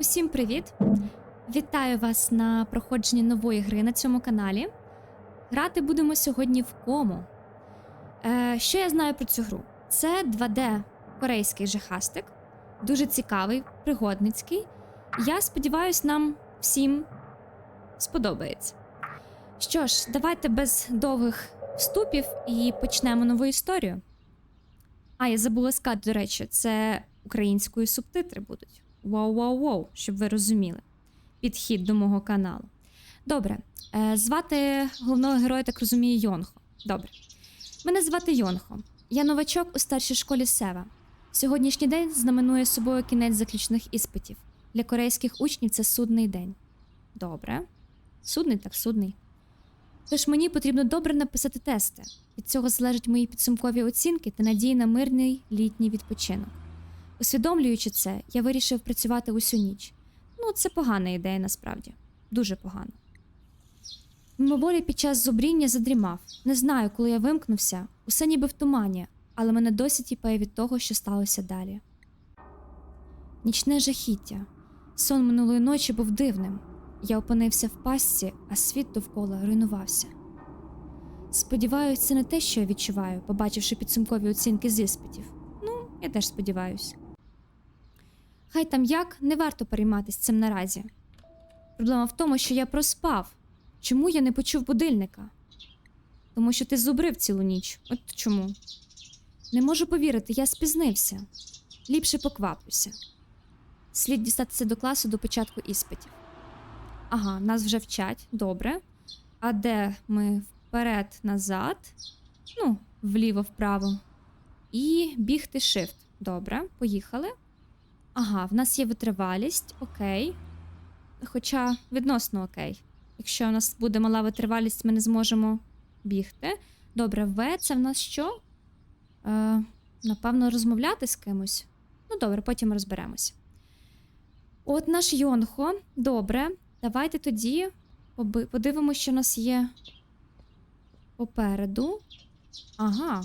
Усім привіт! Вітаю вас на проходженні нової гри на цьому каналі. Грати будемо сьогодні в кому. Е, що я знаю про цю гру? Це 2D корейський жахастик, дуже цікавий, пригодницький. Я сподіваюся, нам всім сподобається. Що ж, давайте без довгих вступів і почнемо нову історію. А, я забула сказати, до речі, це українською субтитри будуть. Вау-вау-вау, щоб ви розуміли. Підхід до мого каналу. Добре, е, звати головного героя, так розумію, Йонхо. Добре. Мене звати Йонхо. Я новачок у старшій школі Сева. Сьогоднішній день знаменує собою кінець заключних іспитів. Для корейських учнів це судний день. Добре. Судний так судний. Тож мені потрібно добре написати тести. Від цього залежать мої підсумкові оцінки та надії на мирний літній відпочинок. Усвідомлюючи це, я вирішив працювати усю ніч. Ну, це погана ідея насправді. Дуже погано. Мимоволі під час зубріння задрімав. Не знаю, коли я вимкнувся, усе ніби в тумані, але мене досі тіпає від того, що сталося далі. Нічне жахіття. Сон минулої ночі був дивним. Я опинився в пастці, а світ довкола руйнувався. Сподіваюся, це не те, що я відчуваю, побачивши підсумкові оцінки з іспитів. Ну, я теж сподіваюся. Хай там як, не варто перейматися цим наразі. Проблема в тому, що я проспав. Чому я не почув будильника? Тому що ти зубрив цілу ніч. От чому? Не можу повірити, я спізнився. Ліпше покваплюся. Слід дістатися до класу до початку іспитів. Ага, нас вже вчать, добре. А де ми вперед, назад? Ну, вліво-вправо. І бігти shift. Добре, поїхали. Ага, в нас є витривалість, окей. Хоча відносно окей. Якщо у нас буде мала витривалість, ми не зможемо бігти. Добре, В це в нас що? Е, напевно, розмовляти з кимось. Ну, добре, потім розберемося. От наш Йонхо. Добре. Давайте тоді подивимося, що в нас є попереду. Ага.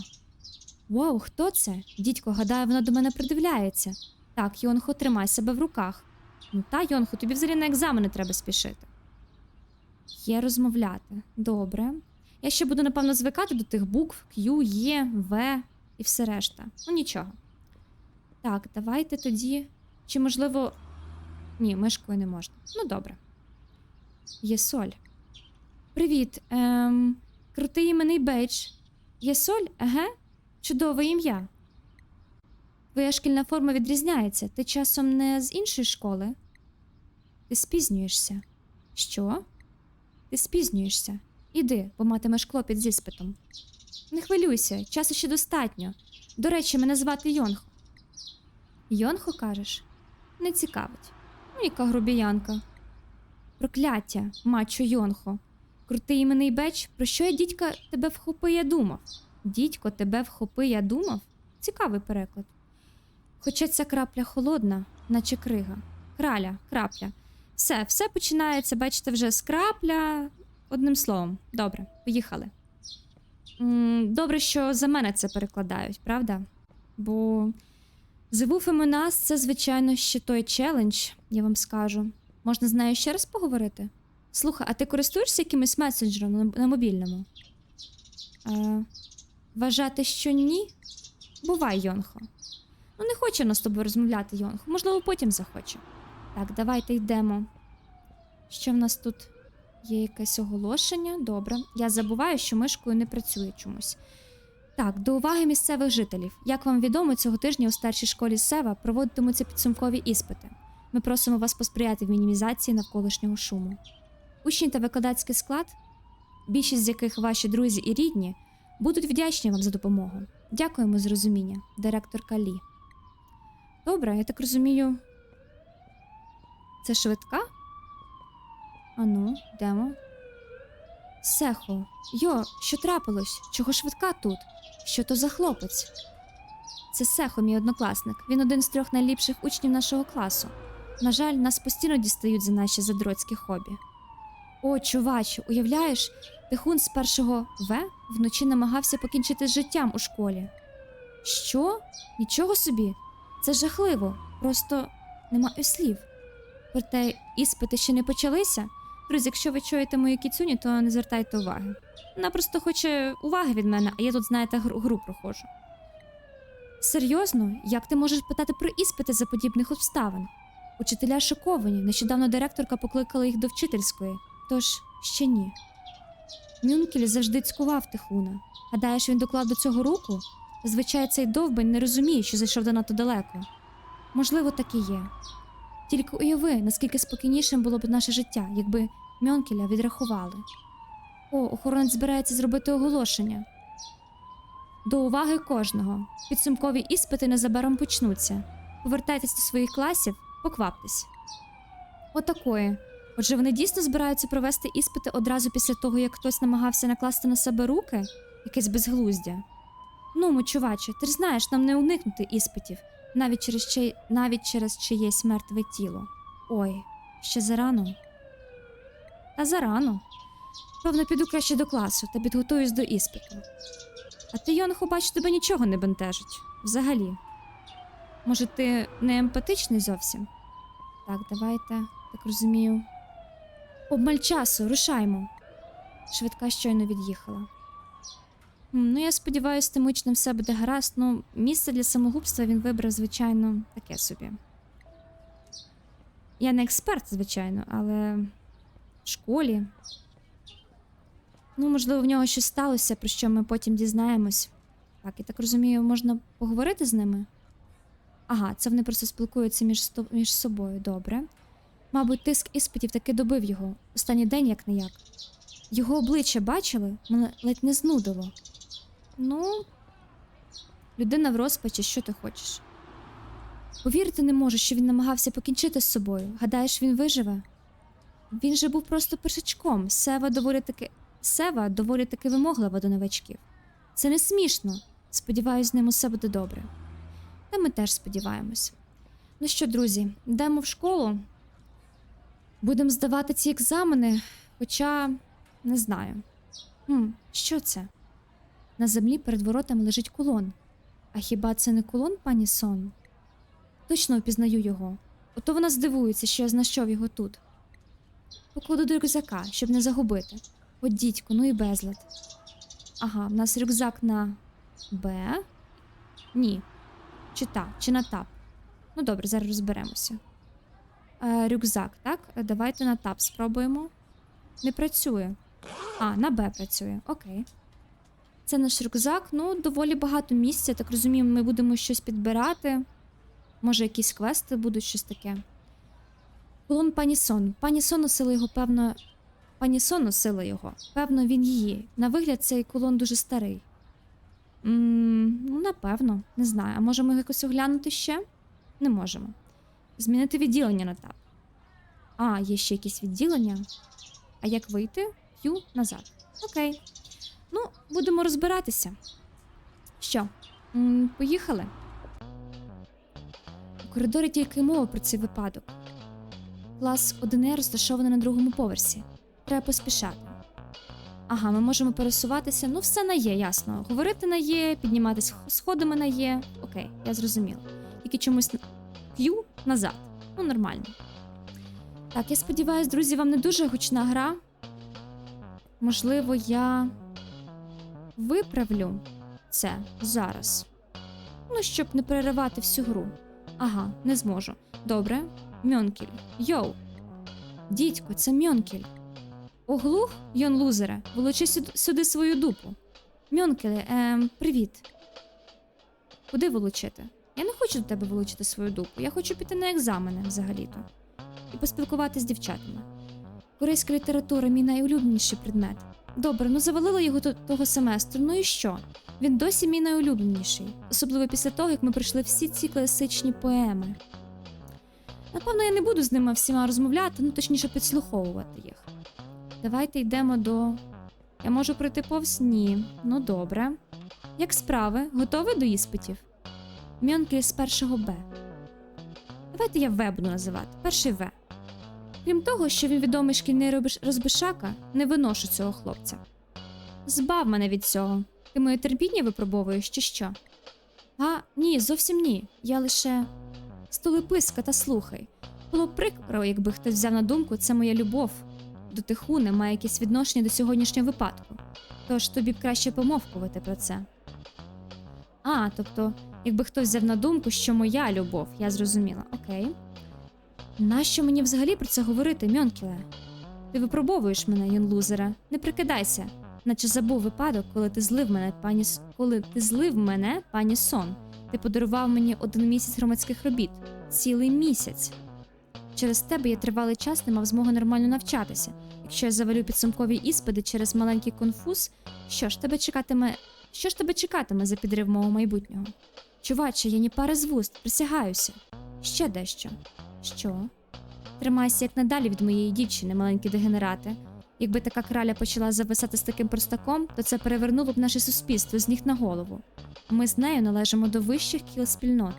Вау, хто це? Дідько, гадаю, вона до мене придивляється. Так, Йонхо, тримай себе в руках. Ну та, Йонхо, тобі взагалі на екзамени треба спішити. Є розмовляти. Добре. Я ще буду, напевно, звикати до тих букв Q, Є, В і все решта. Ну нічого. Так, давайте тоді. Чи можливо. Ні, мишкою не можна. Ну, добре. Є соль. Привіт. Ем, крутий іменний бейдж. Є соль? Еге? Чудове ім'я. Твоя шкільна форма відрізняється. Ти часом не з іншої школи? Ти спізнюєшся. Що? Ти спізнюєшся. Іди, бо матимеш клопіт з іспитом. Не хвилюйся, часу ще достатньо. До речі, мене звати Йонхо. Йонхо кажеш? Не цікавить. Ну, яка грубіянка. Прокляття, мачо Йонхо. Крутий іменний беч, про що я дідька тебе вхопи, я думав? Дідько, тебе вхопи, я думав? Цікавий переклад. Хоча ця крапля холодна, наче крига. Краля, крапля. Все, все починається, бачите, вже з крапля. Одним словом, добре, поїхали. Добре, що за мене це перекладають, правда? Бо Among Us – це, звичайно, ще той челендж, я вам скажу. Можна з нею ще раз поговорити? Слухай, а ти користуєшся якимось месенджером на мобільному? Е, вважати, що ні? Бувай, Йонхо. Ну, не хоче вона з тобою розмовляти, Йонхо. Можливо, потім захоче. Так, давайте йдемо. Що в нас тут? Є якесь оголошення? Добре. Я забуваю, що мишкою не працює чомусь. Так, до уваги місцевих жителів. Як вам відомо, цього тижня у старшій школі Сева проводитимуться підсумкові іспити. Ми просимо вас посприяти в мінімізації навколишнього шуму. Учні та викладацький склад, більшість з яких ваші друзі і рідні, будуть вдячні вам за допомогу. Дякуємо за розуміння, директор Калі. Добре, я так розумію. Це швидка? Ану, йдемо. Сехо, йо, що трапилось? Чого швидка тут? Що то за хлопець? Це Сехо, мій однокласник. Він один з трьох найліпших учнів нашого класу. На жаль, нас постійно дістають за наші задроцькі хобі. О, чуваче, уявляєш, Тихун з першого В вночі намагався покінчити з життям у школі. Що? Нічого собі? Це жахливо. Просто немає слів. Проте іспити ще не почалися. Друзі, якщо ви чуєте мою кіцюню, то не звертайте уваги. Вона просто хоче уваги від мене, а я тут, знаєте, гру, проходжу. Серйозно, як ти можеш питати про іспити за подібних обставин? Учителя шоковані. Нещодавно директорка покликала їх до вчительської, тож ще ні. Мюнкель завжди цькував Тихуна. Гадаєш, він доклав до цього руку? Зазвичай цей довбень не розуміє, що зайшов занадто далеко. Можливо, так і є. Тільки уяви, наскільки спокійнішим було б наше життя, якби Мьонкеля відрахували. О, охоронець збирається зробити оголошення. До уваги кожного. Підсумкові іспити незабаром почнуться. Повертайтесь до своїх класів, покваптесь. Отакої. Отже, вони дійсно збираються провести іспити одразу після того, як хтось намагався накласти на себе руки? Якесь безглуздя. Ну, мочуваче, ти ж знаєш, нам не уникнути іспитів, навіть через, чий... навіть через чиєсь мертве тіло. Ой, ще зарано. Та зарано. Певно, піду краще до класу та підготуюсь до іспиту. А ти, Йонху, бачу, тебе нічого не бентежить. Взагалі. Може, ти не емпатичний зовсім? Так, давайте, так розумію. Обмаль часу, рушаймо. Швидка щойно від'їхала. Ну, я сподіваюся, Тимучним все буде гаразд. Ну, місце для самогубства він вибрав, звичайно, таке собі. Я не експерт, звичайно, але в школі. Ну, можливо, в нього щось сталося, про що ми потім дізнаємось. Так, я так розумію, можна поговорити з ними? Ага, це вони просто спілкуються між, між собою, добре. Мабуть, тиск іспитів таки добив його. Останній день як не як. Його обличчя бачили, мене ледь не знудило. Ну, людина в розпачі, що ти хочеш? Повірити не можу, що він намагався покінчити з собою. Гадаєш, він виживе? Він же був просто першачком. Сева доволі таки. Сева доволі таки вимоглива до новачків. Це не смішно. Сподіваюсь, з ним усе буде добре. Та ми теж сподіваємось. Ну що, друзі, йдемо в школу. Будемо здавати ці екзамени, хоча не знаю. Хм, що це? На землі перед воротами лежить кулон. А хіба це не кулон, пані Сон? Точно впізнаю його. Ото вона здивується, що я знайшов його тут. Покладу до рюкзака, щоб не загубити. От дідько, ну і безлад. Ага, в нас рюкзак на Б. Ні. Чи та, чи на тап. Ну добре, зараз розберемося. Е, рюкзак, так? Давайте на тап спробуємо. Не працює. А, на Б працює. Окей. Це наш рюкзак. Ну, доволі багато місця. Так розумію, ми будемо щось підбирати. Може, якісь квести будуть щось таке. Колон пані Сон. Пані Сон носила його, певно. Пані Сон носила його. Певно, він її. На вигляд, цей колон дуже старий. ну, напевно, не знаю. А можемо якось оглянути ще? Не можемо. Змінити відділення на тап. А, є ще якісь відділення. А як вийти? Q назад. Окей. Ну, будемо розбиратися. Що, м, поїхали? У коридорі тільки мова про цей випадок. Клас 1 розташований на другому поверсі. Треба поспішати. Ага, ми можемо пересуватися. Ну, все на є, ясно. Говорити на є, підніматися сходами на є. Окей, я зрозуміла. Тільки чомусь Q назад. Ну, нормально. Так, я сподіваюся, друзі, вам не дуже гучна гра. Можливо, я виправлю це зараз. Ну, щоб не переривати всю гру. Ага, не зможу. Добре. Мьонкіль. Йоу. Дідько, це Мьонкіль. Оглух, Йон лузере, волочи сюди, свою дупу. Мьонкеле, ем, привіт. Куди волочити? Я не хочу до тебе волочити свою дупу. Я хочу піти на екзамени взагалі-то. І поспілкуватися з дівчатами. Корейська література мій найулюбленіший предмет. Добре, ну завалила його то- того семестру. Ну і що? Він досі мій найулюбленіший, особливо після того, як ми пройшли всі ці класичні поеми. Напевно, я не буду з ними всіма розмовляти, ну точніше підслуховувати їх. Давайте йдемо до. Я можу пройти повз? Ні. Ну добре. Як справи? Готові до іспитів? Мьонки з першого Б. Давайте я В буду називати. Перший В. Крім того, що він відомий шкільний розбишака, не виношу цього хлопця. Збав мене від цього. Ти моє терпіння випробовуєш чи що? А, ні, зовсім ні. Я лише. Столиписка та слухай. Було прикро, якби хтось взяв на думку, це моя любов до Тихуни має якесь відношення до сьогоднішнього випадку. Тож тобі б краще помовкувати про це. А, тобто, якби хтось взяв на думку, що моя любов, я зрозуміла, окей. Нащо мені взагалі про це говорити, Мьонкіле? Ти випробовуєш мене, юнлузера. Не прикидайся, наче забув випадок, коли ти злив мене, пані коли ти злив мене, пані сон. Ти подарував мені один місяць громадських робіт. Цілий місяць. Через тебе я тривалий час не мав змоги нормально навчатися. Якщо я завалю підсумкові іспити через маленький конфуз, що ж тебе чекатиме? Що ж тебе чекатиме за підрив мого майбутнього? Чуваче, я ні пари з вуст, присягаюся. Ще дещо. Що? Тримайся як надалі від моєї дівчини, маленькі дегенерати. Якби така краля почала зависати з таким простаком, то це перевернуло б наше суспільство з ніг на голову. Ми з нею належимо до вищих кіл спільноти.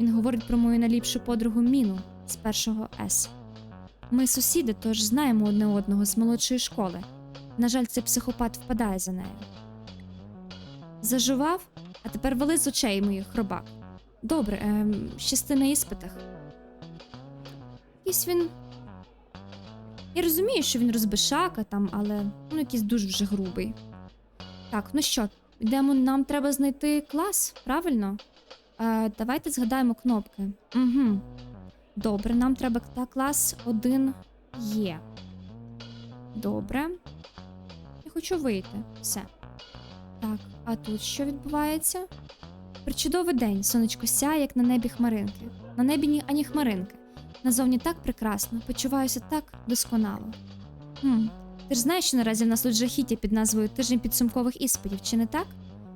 Він говорить про мою найліпшу подругу Міну з першого С. Ми сусіди, тож знаємо одне одного з молодшої школи. На жаль, цей психопат впадає за нею. Зажував, а тепер вали з очей моїх хробак. Добре, ем, щасти на іспитах. Якийсь він. Я розумію, що він розбишака там, але ну якийсь дуже вже грубий. Так, ну що, йдемо, нам треба знайти клас, правильно? Е, давайте згадаємо кнопки. Угу. Добре, нам треба та клас 1 є. Добре. Я хочу вийти. Все. Так, а тут що відбувається? Причудовий день, сонечко сяє, як на небі хмаринки. На небі ні ані хмаринки. Назовні так прекрасно, почуваюся так досконало. Хм, ти ж знаєш, що наразі в нас тут жахіття під назвою тиждень підсумкових іспитів, чи не так?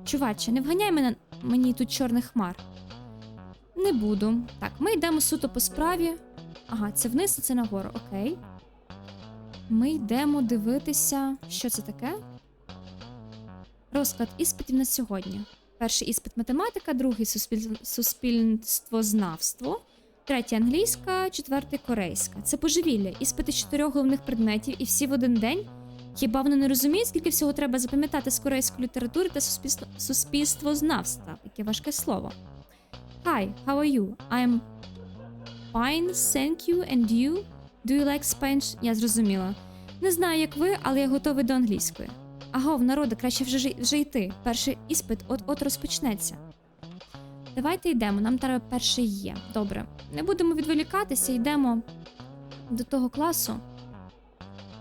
Чуваче, не вганяй мене мені тут чорних хмар. Не буду. Так, ми йдемо суто по справі. Ага, це вниз, а це нагору, окей. Ми йдемо дивитися, що це таке. Розклад іспитів на сьогодні. Перший іспит математика, другий суспіль... суспільствознавство, третій англійська, четвертий корейська. Це божевілля, іспити з чотирьох головних предметів і всі в один день. Хіба вони не розуміють, скільки всього треба запам'ятати з корейської літератури та суспільство... суспільствознавства? Яке важке слово. Hi, how are you? I'm fine, thank you, and you? Do you like Spanish? Я зрозуміла. Не знаю, як ви, але я готовий до англійської. Агов, народи, краще вже, вже йти. Перший іспит от-от розпочнеться. Давайте йдемо, нам треба перший є. Добре. Не будемо відволікатися, йдемо до того класу.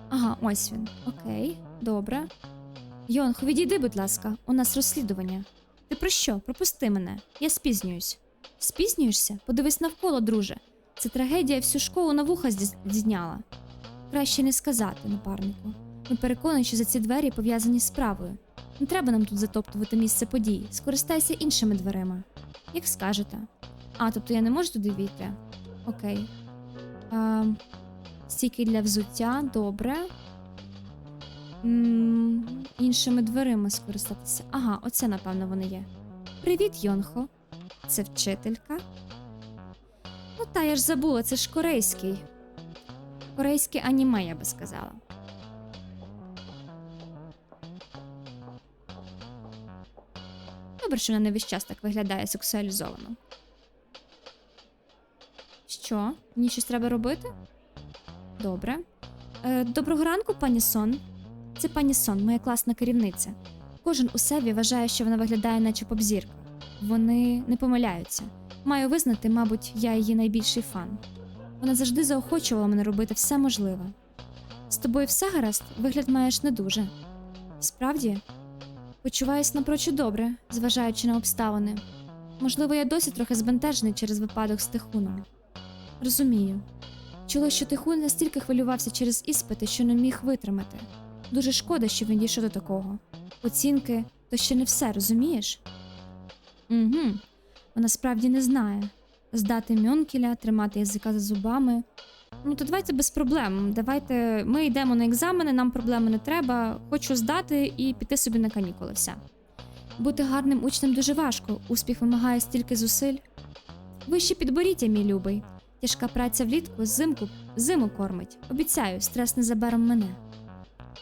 Ага, ось він. Окей, добре. Йонхо, відійди, будь ласка, у нас розслідування. Ти про що? Пропусти мене. Я спізнююсь. Спізнюєшся? Подивись навколо, друже. Це трагедія всю школу на вуха здіз- здійняла. Краще не сказати, напарнику. Ми переконані, що за ці двері пов'язані з справою. Не треба нам тут затоптувати місце подій. Скористайся іншими дверима. Як скажете. А, тобто я не можу туди війти? Окей. А, стійки для взуття, добре. м іншими дверима скористатися. Ага, оце, напевно, вони є. Привіт, Йонхо. Це вчителька. Ну, та я ж забула, це ж корейський. Корейське аніме, я би сказала. Добре, що вона не весь час так виглядає сексуалізовано. Що? Мені щось треба робити? Добре. Е, доброго ранку, пані Сон. Це пані Сон, моя класна керівниця. Кожен у себе вважає, що вона виглядає, наче попзірка. Вони не помиляються. Маю визнати, мабуть, я її найбільший фан. Вона завжди заохочувала мене робити все можливе. З тобою все гаразд, вигляд маєш не дуже. Справді, почуваюсь напрочуд добре, зважаючи на обставини. Можливо, я досі трохи збентежений через випадок з Тихуном. Розумію. Чула, що Тихун настільки хвилювався через іспити, що не міг витримати. Дуже шкода, що він дійшов до такого. Оцінки то ще не все, розумієш? Угу. Вона справді не знає. Здати Мьонкіля, тримати язика за зубами. Ну, то давайте без проблем. Давайте ми йдемо на екзамени, нам проблеми не треба. Хочу здати і піти собі на канікули. Все. Бути гарним учнем дуже важко. Успіх вимагає стільки зусиль. Вище підборіття, мій любий. Тяжка праця влітку зимку зиму кормить. Обіцяю, стрес не заберем мене.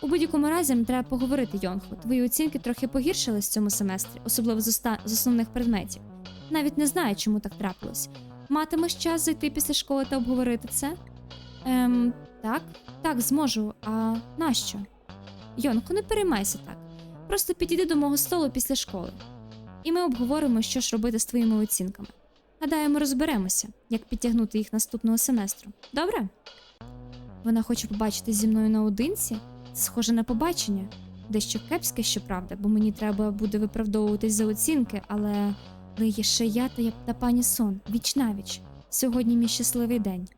У будь-якому разі нам треба поговорити, Йонхо. Твої оцінки трохи погіршились в цьому семестрі, особливо з, оста... з основних предметів. Навіть не знаю, чому так трапилось. Матимеш час зайти після школи та обговорити це? Ем, так, так, зможу. А нащо? Йонко, не переймайся так. Просто підійди до мого столу після школи. І ми обговоримо, що ж робити з твоїми оцінками. Гадаю, ми розберемося, як підтягнути їх наступного семестру. Добре? Вона хоче побачитись зі мною наодинці? Це схоже на побачення. Дещо кепське, щоправда, бо мені треба буде виправдовуватись за оцінки, але але є ще я та, та пані Сон, віч навіч. Сьогодні мій щасливий день.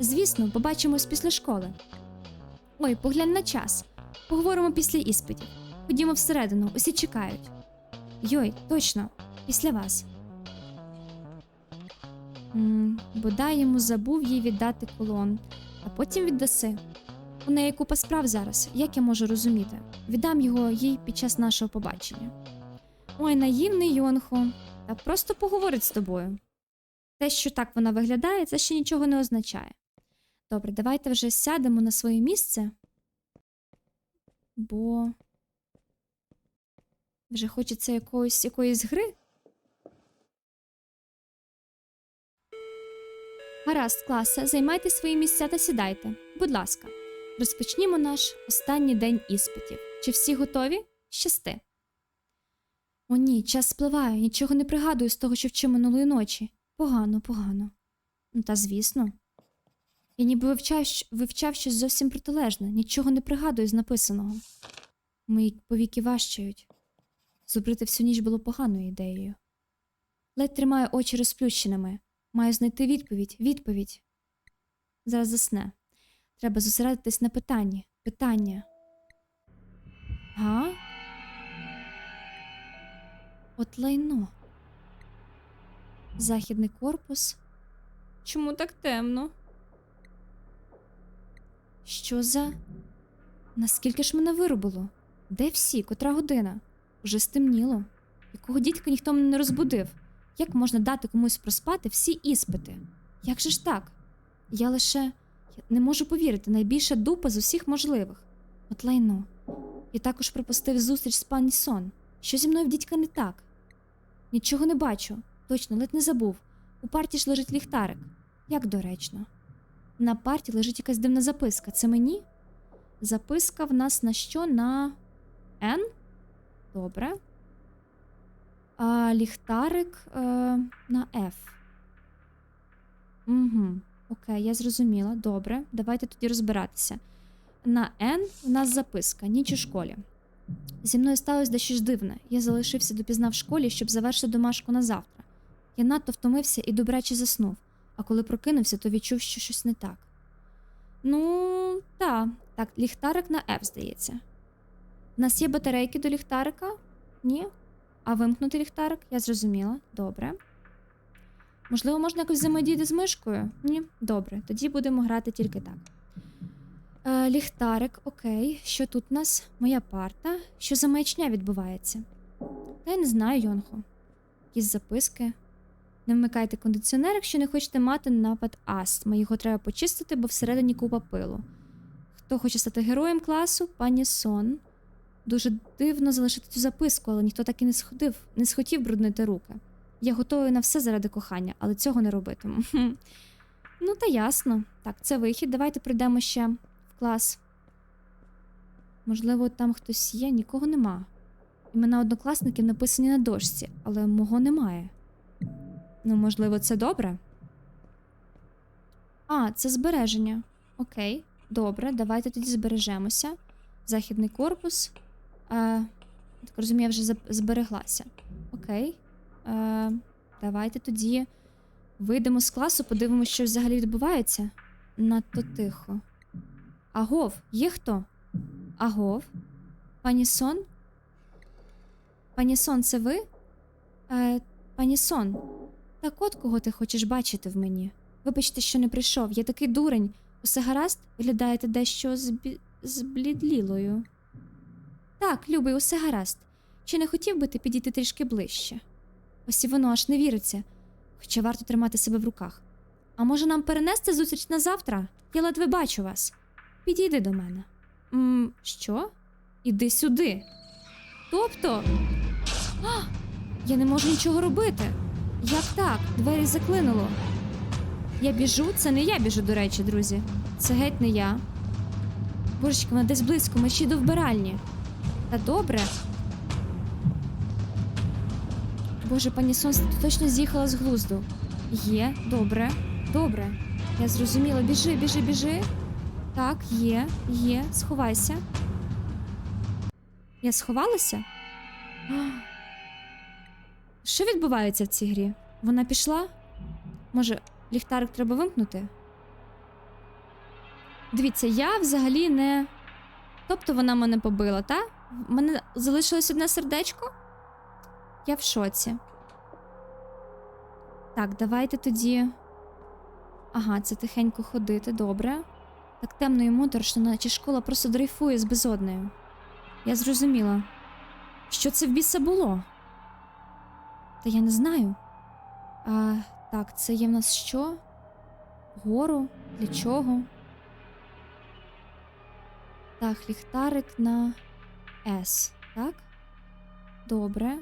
Звісно, побачимось після школи. Ой, поглянь на час. Поговоримо після іспитів. Ходімо всередину, усі чекають. Йой, точно, після вас. м бодай йому забув їй віддати колон, а потім віддаси. У неї купа справ зараз, як я можу розуміти. Віддам його їй під час нашого побачення. Ой, наївний Йонхо, та просто поговорить з тобою. Те, що так вона виглядає, це ще нічого не означає. Добре, давайте вже сядемо на своє місце, бо вже хочеться якоїсь, якоїсь гри. Гаразд, класе, займайте свої місця та сідайте. Будь ласка, розпочнімо наш останній день іспитів. Чи всі готові? Щасти. О, ні, час спливає, нічого не пригадую з того, що вчив минулої ночі. Погано, погано. Ну, та звісно. Я ніби вивчав, вивчав щось зовсім протилежне, нічого не пригадую з написаного. Мої повіки важчають. Зубрити всю ніч було поганою ідеєю. Ледь тримаю очі розплющеними. Маю знайти відповідь, відповідь. Зараз засне. Треба зосередитись на питанні. Питання. Га? От лайно. Західний корпус. Чому так темно? Що за. Наскільки ж мене вирубило? Де всі? Котра година? Уже стемніло. Якого дідька ніхто мене не розбудив? Як можна дати комусь проспати всі іспити? Як же ж так? Я лише я не можу повірити, найбільша дупа з усіх можливих. От лайно. Я також пропустив зустріч з пані Сон. Що зі мною в дідька не так? Нічого не бачу. Точно, ледь не забув. У парті ж лежить ліхтарик. Як доречно. На парті лежить якась дивна записка. Це мені? Записка в нас на що? На Н? Добре. А ліхтарик е, на F. Угу. Окей, я зрозуміла. Добре. Давайте тоді розбиратися. На N в нас записка. Ніч у школі. Зі мною сталося дещо ж дивне. Я залишився допізна в школі, щоб завершити домашку на завтра. Я надто втомився і добряче заснув, а коли прокинувся, то відчув, що щось не так. Ну, та, так, ліхтарик на F, здається. У нас є батарейки до ліхтарика? Ні? А вимкнути ліхтарик? Я зрозуміла. Добре. Можливо, можна якось взаємодіяти з мишкою? Ні? Добре, тоді будемо грати тільки так. Е, ліхтарик, окей. Що тут у нас? Моя парта. Що за маячня відбувається? Та я не знаю, Йонхо. Якісь записки. Не вмикайте кондиціонер, якщо не хочете мати напад астми. Його треба почистити, бо всередині купа пилу. Хто хоче стати героєм класу? Пані Сон. Дуже дивно залишити цю записку, але ніхто так і не сходив, не схотів бруднити руки. Я готовий на все заради кохання, але цього не робитиму. Ну, та ясно. Так, це вихід. Давайте прийдемо ще в клас. Можливо, там хтось є, нікого нема. Імена однокласників написані на дошці, але мого немає. Ну, можливо, це добре. А, це збереження. Окей, добре, давайте тоді збережемося. Західний корпус. Е, так розумію, я вже збереглася. Окей. Е, давайте тоді вийдемо з класу, подивимося, що взагалі відбувається. Надто тихо. Агов, є хто? Агов? Пані Сон? Пані Сон, це ви? Е, пані Сон, так от кого ти хочеш бачити в мені. Вибачте, що не прийшов. Я такий дурень. Усе гаразд? Виглядаєте дещо збі... зблідлілою. Так, любий, усе гаразд. Чи не хотів би ти підійти трішки ближче? Ось і воно аж не віриться, хоча варто тримати себе в руках. А може нам перенести зустріч на завтра? Я ледве бачу вас. Підійди до мене. М, що? Іди сюди. Тобто. А, я не можу нічого робити. Як так? Двері заклинуло. Я біжу, це не я біжу, до речі, друзі. Це геть не я. Божечки, вона десь близько, ми ще до вбиральні. Та добре. Боже, пані Сонце, ти точно з'їхала з глузду. Є, добре, добре. Я зрозуміла, біжи, біжи, біжи. Так, є, є, сховайся. Я сховалася? Що відбувається в цій грі? Вона пішла? Може, ліхтарик треба вимкнути? Дивіться, я взагалі не. Тобто вона мене побила, та? В мене залишилось одне сердечко? Я в шоці. Так, давайте тоді. Ага, це тихенько ходити, добре. Так темно і моторошно, наче школа просто дрейфує з безоднею. Я зрозуміла. Що це в біса було? Та я не знаю. А, так, це є в нас що? Гору? Для чого? Так, ліхтарик на С, так? Добре.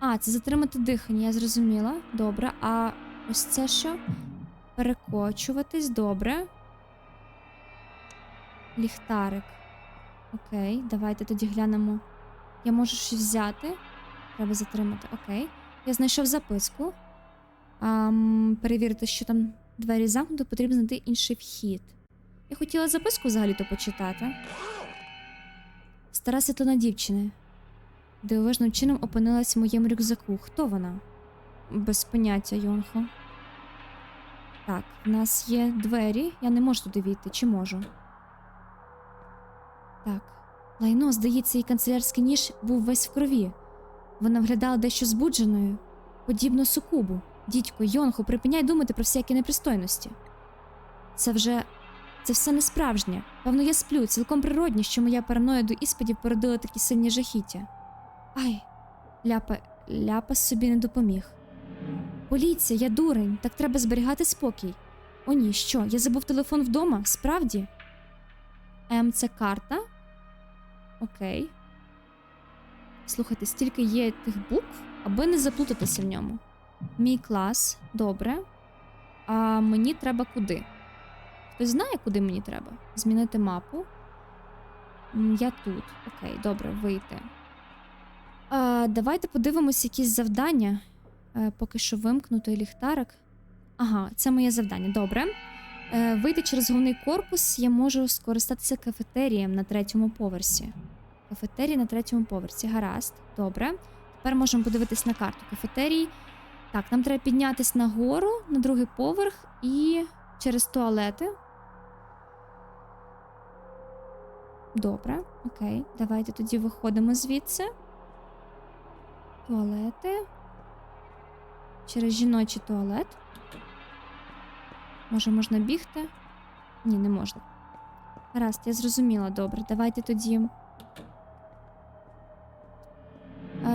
А, це затримати дихання, я зрозуміла. Добре. А ось це що? Перекочуватись, добре. Ліхтарик. Окей, давайте тоді глянемо. Я можу щось взяти. Треба затримати. Окей. Я знайшов записку. Ам, перевірити, що там двері замкнуті, потрібно знайти інший вхід. Я хотіла записку взагалі-то почитати. Стара світлина дівчини. Дивовижним чином опинилась в моєму рюкзаку. Хто вона? Без поняття, Йонхо. Так, в нас є двері. Я не можу туди війти, чи можу? Так. Лайно, здається, її канцелярський ніж був весь в крові. Вона виглядала дещо збудженою, подібно сукубу. Дідько, Йонхо, припиняй думати про всякі непристойності. Це вже. Це все не справжнє. Певно, я сплю, цілком природні, що моя параноя до іспитів породила такі сильні жахіття. Ай, ляпа, ляпа собі не допоміг. Поліція, я дурень, так треба зберігати спокій. О, ні, що? Я забув телефон вдома? Справді? М, це карта? Окей. Слухайте, стільки є тих букв, аби не заплутатися в ньому. Мій клас, добре. А мені треба куди? Хтось знає, куди мені треба? Змінити мапу. Я тут. Окей, добре, вийти. А, давайте подивимось якісь завдання. Е, поки що вимкнутий ліхтарик. Ага, це моє завдання. Добре. Е, вийти через головний корпус я можу скористатися кафетерієм на третьому поверсі. Кафетерій на третьому поверсі. Гаразд. Добре. Тепер можемо подивитись на карту кафетерій. Так, нам треба піднятися нагору, на другий поверх і через туалети. Добре, окей. Давайте тоді виходимо звідси. Туалети. Через жіночий туалет. Може, можна бігти? Ні, не можна. Гаразд, я зрозуміла, добре. Давайте тоді.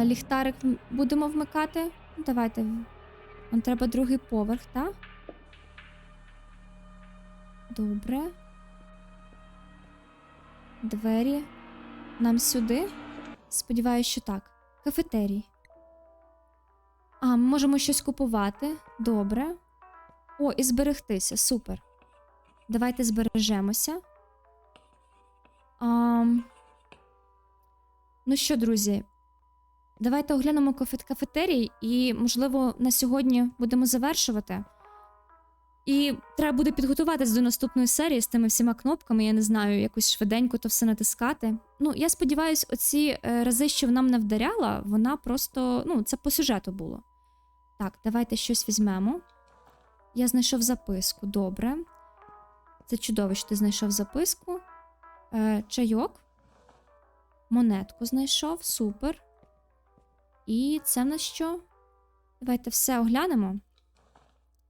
Ліхтарик будемо вмикати. Давайте. Нам треба другий поверх, так? Добре. Двері. Нам сюди. Сподіваюсь, що так. Кафетерій. А, ми можемо щось купувати. Добре. О, і зберегтися. Супер. Давайте збережемося. Ам... Ну що, друзі, давайте оглянемо кафе- кафетерій і, можливо, на сьогодні будемо завершувати. І треба буде підготуватись до наступної серії з тими всіма кнопками. Я не знаю, якось швиденько то все натискати. Ну, я сподіваюся, оці е, рази, що вона мене вдаряла, вона просто. Ну, це по сюжету було. Так, давайте щось візьмемо. Я знайшов записку. Добре. Це чудово, що ти знайшов записку. Е, чайок. Монетку знайшов. Супер. І це на що? Давайте все оглянемо.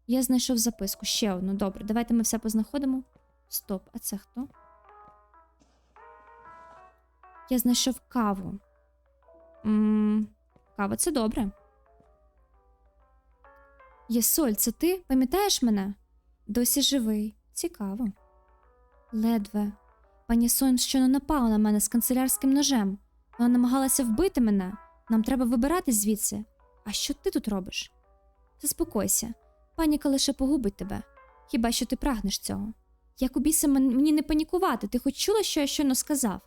Я знайшов записку. Ще одну. Добре, давайте ми все познаходимо. Стоп, а це хто? Я знайшов каву. м кава це добре. Єсоль, це ти? Пам'ятаєш мене? Досі живий. Цікаво. Ледве. Пані Сон щойно напала на мене з канцелярським ножем. Вона намагалася вбити мене. Нам треба вибиратись звідси. А що ти тут робиш? Заспокойся, паніка лише погубить тебе. Хіба що ти прагнеш цього? Як у біса мені не панікувати, ти хоч чула, що я щойно сказав?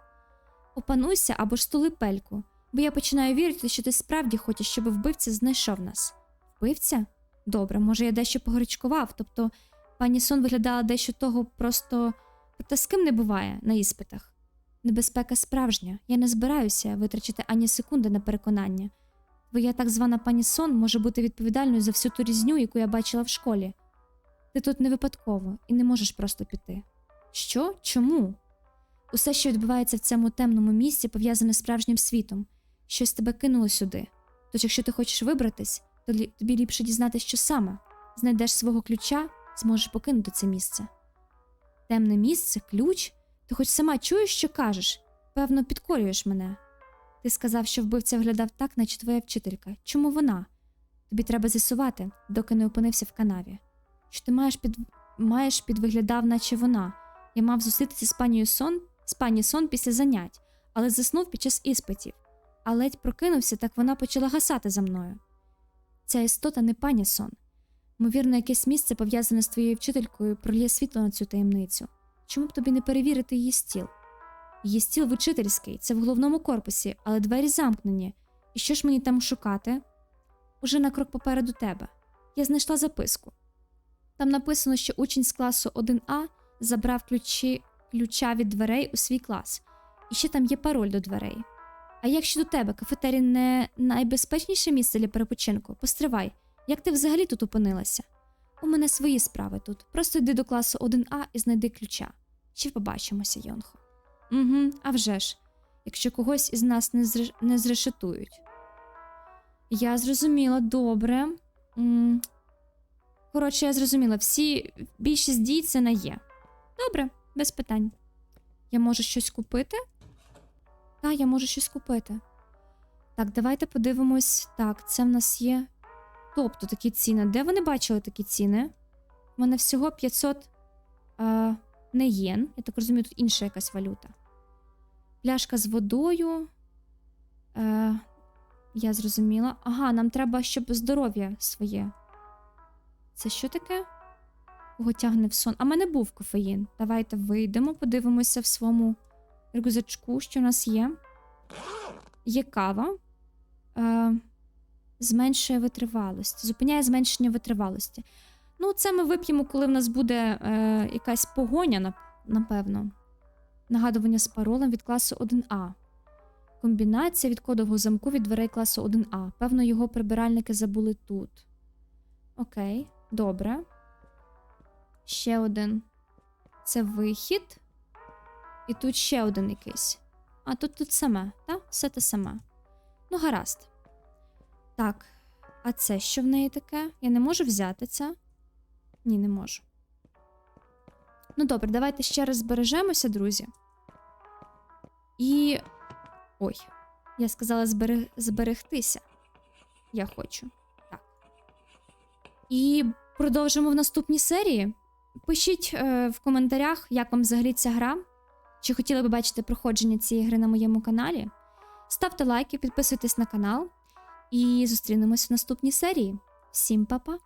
Опануйся або ж стули пельку, бо я починаю вірити, що ти справді хочеш, щоб вбивця знайшов нас. Вбивця? Добре, може, я дещо погорячкував, тобто пані Сон виглядала дещо того просто. Проте з ким не буває на іспитах. Небезпека справжня, я не збираюся витрачати ані секунди на переконання. Твоя так звана пані Сон може бути відповідальною за всю ту різню, яку я бачила в школі. Ти тут не випадково і не можеш просто піти. Що? Чому? Усе, що відбувається в цьому темному місці, пов'язане з справжнім світом. Щось тебе кинуло сюди. Тож, якщо ти хочеш вибратись, то тобі ліпше дізнатися, що саме. Знайдеш свого ключа, зможеш покинути це місце. Темне місце, ключ? Ти хоч сама чуєш, що кажеш? Певно, підкорюєш мене. Ти сказав, що вбивця виглядав так, наче твоя вчителька. Чому вона? Тобі треба з'ясувати, доки не опинився в канаві. Що ти маєш під маєш підвиглядав, наче вона. Я мав зустрітися з панією сон, з пані сон після занять, але заснув під час іспитів. А ледь прокинувся, так вона почала гасати за мною. Ця істота не пані сон. Ймовірно, якесь місце пов'язане з твоєю вчителькою пролє світло на цю таємницю. Чому б тобі не перевірити її стіл? Її стіл в учительський, це в головному корпусі, але двері замкнені. І що ж мені там шукати? Уже на крок попереду тебе. Я знайшла записку. Там написано, що учень з класу 1А забрав ключі, ключа від дверей у свій клас, і ще там є пароль до дверей. А як щодо тебе, кафетерій не найбезпечніше місце для перепочинку? Постривай, як ти взагалі тут опинилася? У мене свої справи тут. Просто йди до класу 1А і знайди ключа. Ще побачимося, Йонхо. Угу, а вже ж, якщо когось із нас не, зреш... не зрешетують. Я зрозуміла, добре. м Коротше, я зрозуміла, всі більшість дій це не є. Добре, без питань. Я можу щось купити? Так, я можу щось купити. Так, давайте подивимось. Так, це в нас є. Тобто такі ціни. Де вони бачили такі ціни? У мене всього 500 е, не єн. Я так розумію, тут інша якась валюта. Пляшка з водою. Е, я зрозуміла. Ага, нам треба, щоб здоров'я своє. Це що таке? Кого тягне в сон? А в мене був кофеїн. Давайте вийдемо, подивимося в своєму рюкзачку, що у нас є. Є кава. Е, зменшує витривалість. Зупиняє зменшення витривалості. Ну, це ми вип'ємо, коли в нас буде е, якась погоня, напевно. Нагадування з паролем від класу 1А. Комбінація від кодового замку від дверей класу 1А. Певно, його прибиральники забули тут. Окей, добре. Ще один. Це вихід. І тут ще один якийсь. А тут тут саме, так? Все те саме. Ну, гаразд. Так. А це що в неї таке? Я не можу взяти це? Ні, не можу. Ну, добре, давайте ще раз збережемося, друзі. І. Ой, я сказала зберег... зберегтися. Я хочу. Так. І продовжимо в наступній серії. Пишіть е, в коментарях, як вам взагалі ця гра. Чи хотіли би бачити проходження цієї гри на моєму каналі. Ставте лайки, підписуйтесь на канал. І зустрінемось в наступній серії. Всім па-па!